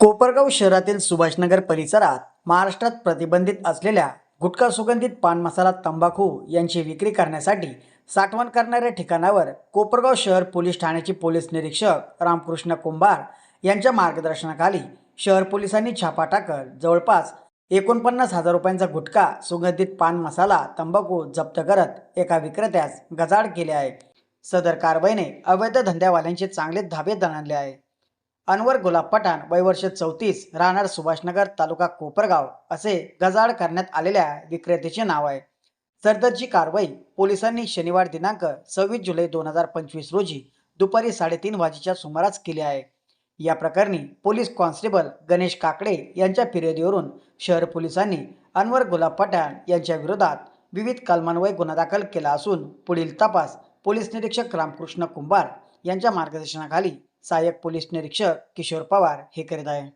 कोपरगाव शहरातील सुभाषनगर परिसरात महाराष्ट्रात प्रतिबंधित असलेल्या गुटखा सुगंधित पान मसाला तंबाखू यांची विक्री करण्यासाठी साठवण करणाऱ्या ठिकाणावर कोपरगाव शहर पोलीस ठाण्याचे पोलीस निरीक्षक रामकृष्ण कुंभार यांच्या मार्गदर्शनाखाली शहर पोलिसांनी छापा टाकत जवळपास एकोणपन्नास हजार रुपयांचा गुटखा सुगंधित पान मसाला तंबाखू जप्त करत एका विक्रेत्यास गजाड केले आहे. सदर कारवाईने अवैध धंद्यावाल्यांचे चांगले धाबे दणाणले आहे. अनवर गुलाब पठाण वयवर्ष चौतीस राहणार सुभाषनगर तालुका कोपरगाव असे गजाड करण्यात आलेल्या विक्रेत्याचे नाव आहे. सरदरची कारवाई पोलिसांनी शनिवार दिनांक सव्वीस जुलै दोन हजार पंचवीस रोजी दुपारी साडेतीन वाजेच्या सुमारास केली आहे. या प्रकरणी पोलीस कॉन्स्टेबल गणेश काकडे यांच्या फिर्यादीवरून शहर पोलिसांनी अनवर गुलाब पठाण यांच्या विरोधात विविध कलमान्वये गुन्हा दाखल केला असून पुढील तपास पोलीस निरीक्षक रामकृष्ण कुंभार यांच्या मार्गदर्शनाखाली सहाय्यक पोलीस निरीक्षक किशोर पवार हे करीत आहे.